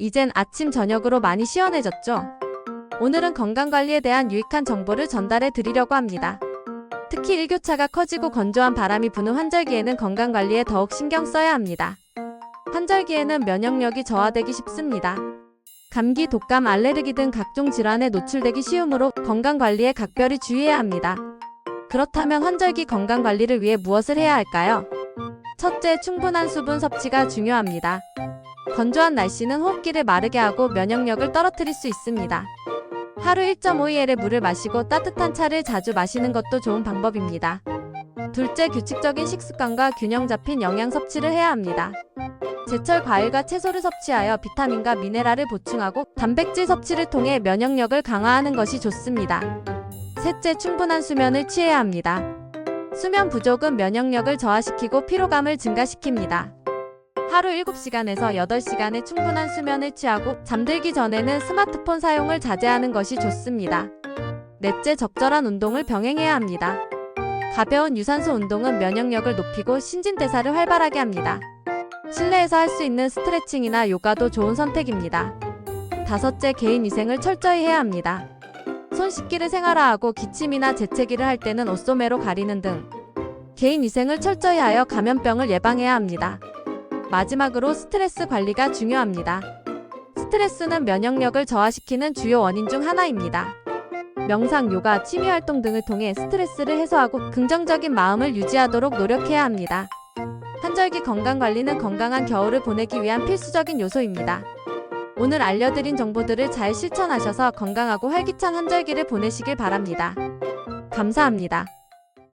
이젠 아침 저녁으로 많이 시원해졌죠? 오늘은 건강관리에 대한 유익한 정보를 전달해 드리려고 합니다. 특히 일교차가 커지고 건조한 바람이 부는 환절기에는 건강관리에 더욱 신경 써야 합니다. 환절기에는 면역력이 저하되기 쉽습니다. 감기, 독감, 알레르기 등 각종 질환에 노출되기 쉬우므로 건강관리에 각별히 주의해야 합니다. 그렇다면 환절기 건강관리를 위해 무엇을 해야 할까요? 첫째, 충분한 수분 섭취가 중요합니다. 건조한 날씨는 호흡기를 마르게 하고 면역력을 떨어뜨릴 수 있습니다. 하루 1.5ml의 물을 마시고 따뜻한 차를 자주 마시는 것도 좋은 방법입니다. 둘째, 규칙적인 식습관과 균형 잡힌 영양 섭취를 해야 합니다. 제철 과일과 채소를 섭취하여 비타민과 미네랄을 보충하고 단백질 섭취를 통해 면역력을 강화하는 것이 좋습니다. 셋째, 충분한 수면을 취해야 합니다. 수면 부족은 면역력을 저하시키고 피로감을 증가시킵니다. 하루 7시간에서 8시간의 충분한 수면을 취하고 잠들기 전에는 스마트폰 사용을 자제하는 것이 좋습니다. 넷째, 적절한 운동을 병행해야 합니다. 가벼운 유산소 운동은 면역력을 높이고 신진대사를 활발하게 합니다. 실내에서 할 수 있는 스트레칭이나 요가도 좋은 선택입니다. 다섯째, 개인 위생을 철저히 해야 합니다. 손 씻기를 생활화하고 기침이나 재채기를 할 때는 옷소매로 가리는 등 개인 위생을 철저히 하여 감염병을 예방해야 합니다. 마지막으로 스트레스 관리가 중요합니다. 스트레스는 면역력을 저하시키는 주요 원인 중 하나입니다. 명상, 요가, 취미 활동 등을 통해 스트레스를 해소하고 긍정적인 마음을 유지하도록 노력해야 합니다. 한절기 건강 관리는 건강한 겨울을 보내기 위한 필수적인 요소입니다. 오늘 알려드린 정보들을 잘 실천하셔서 건강하고 활기찬 한절기를 보내시길 바랍니다. 감사합니다.